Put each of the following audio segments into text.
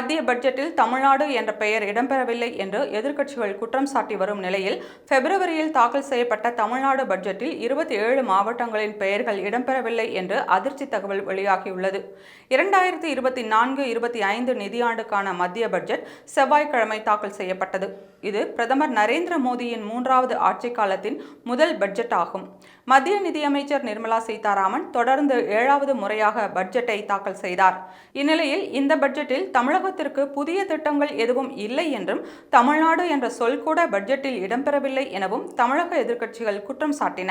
மத்திய பட்ஜெட்டில் தமிழ்நாடு என்ற பெயர் இடம்பெறவில்லை என்று எதிர்க்கட்சிகள் குற்றம் சாட்டி வரும் நிலையில் பிப்ரவரியில் தாக்கல் செய்யப்பட்ட தமிழ்நாடு பட்ஜெட்டில் இருபத்தி ஏழு மாவட்டங்களின் பெயர்கள் இடம்பெறவில்லை என்று அதிர்ச்சி தகவல் வெளியாகியுள்ளது. இரண்டாயிரத்தி இருபத்தி நான்கு இருபத்தி ஐந்து நிதியாண்டுக்கான மத்திய பட்ஜெட் செவ்வாய்க்கிழமை தாக்கல் செய்யப்பட்டது. இது பிரதமர் நரேந்திர மோடியின் மூன்றாவது ஆட்சிக் காலத்தின் முதல் பட்ஜெட் ஆகும். மத்திய நிதியமைச்சர் நிர்மலா சீதாராமன் தொடர்ந்து ஏழாவது முறையாக பட்ஜெட்டை தாக்கல் செய்தார். இந்நிலையில் இந்த பட்ஜெட்டில் தமிழக தமிழகத்திற்கு புதிய திட்டங்கள் எதுவும் இல்லை என்றும் தமிழ்நாடு என்ற சொல் கூட பட்ஜெட்டில் இடம்பெறவில்லை எனவும் தமிழக எதிர்க்கட்சிகள் குற்றம் சாட்டின.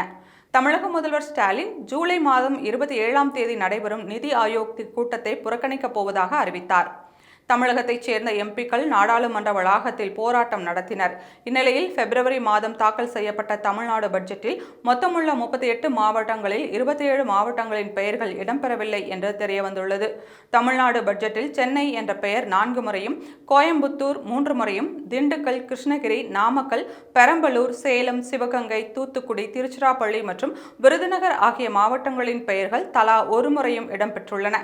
தமிழக முதல்வர் ஸ்டாலின் ஜூலை மாதம் இருபத்தி ஏழாம் தேதி நடைபெறும் நிதி ஆயோக் கூட்டத்தை புறக்கணிக்கப் போவதாக அறிவித்தார். தமிழகத்தைச் சேர்ந்த எம்பிக்கள் நாடாளுமன்ற வளாகத்தில் போராட்டம் நடத்தினர். இந்நிலையில் பிப்ரவரி மாதம் தாக்கல் செய்யப்பட்ட தமிழ்நாடு பட்ஜெட்டில் மொத்தமுள்ள முப்பத்தி எட்டு மாவட்டங்களில் இருபத்தி ஏழு மாவட்டங்களின் பெயர்கள் இடம்பெறவில்லை என்று தெரியவந்துள்ளது. தமிழ்நாடு பட்ஜெட்டில் சென்னை என்ற பெயர் நான்கு முறையும் கோயம்புத்தூர் மூன்று முறையும் திண்டுக்கல் கிருஷ்ணகிரி நாமக்கல் பெரம்பலூர் சேலம் சிவகங்கை தூத்துக்குடி திருச்சிராப்பள்ளி மற்றும் விருதுநகர் ஆகிய மாவட்டங்களின் பெயர்கள் தலா ஒரு முறையும் இடம்பெற்றுள்ளன.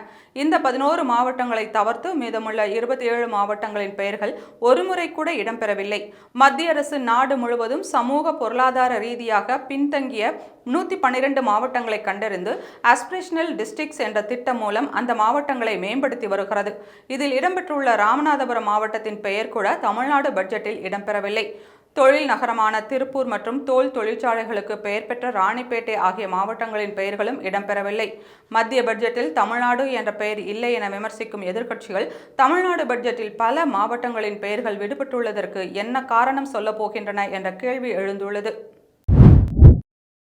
இந்த பதினோரு மாவட்டங்களை தவிர்த்து மீதமுள்ள இருபத்தி ஏழு மாவட்டங்களின் பெயர்கள் ஒருமுறை கூட இடம்பெறவில்லை. மத்திய அரசு நாடு முழுவதும் சமூக பொருளாதார ரீதியாக பின்தங்கிய நூற்றி பன்னிரண்டு மாவட்டங்களை கண்டறிந்து அஸ்பிரேஷனல் டிஸ்ட்ரிக்ஸ் என்ற திட்டம் மூலம் அந்த மாவட்டங்களை மேம்படுத்தி வருகிறது. இதில் இடம்பெற்றுள்ள ராமநாதபுரம் மாவட்டத்தின் பெயர் கூட தமிழ்நாடு பட்ஜெட்டில் இடம்பெறவில்லை. தொழில் நகரமான திருப்பூர் மற்றும் தோல் தொழிற்சாலைகளுக்கு பெயர் பெற்ற ராணிப்பேட்டை ஆகிய மாவட்டங்களின் பெயர்களும் இடம்பெறவில்லை. மத்திய பட்ஜெட்டில் தமிழ்நாடு என்ற பெயர் இல்லை என விமர்சிக்கும் எதிர்க்கட்சிகள் தமிழ்நாடு பட்ஜெட்டில் பல மாவட்டங்களின் பெயர்கள் விடுபட்டுள்ளதற்கு என்ன காரணம் சொல்லப் போகின்றன என்ற கேள்வி எழுந்துள்ளது.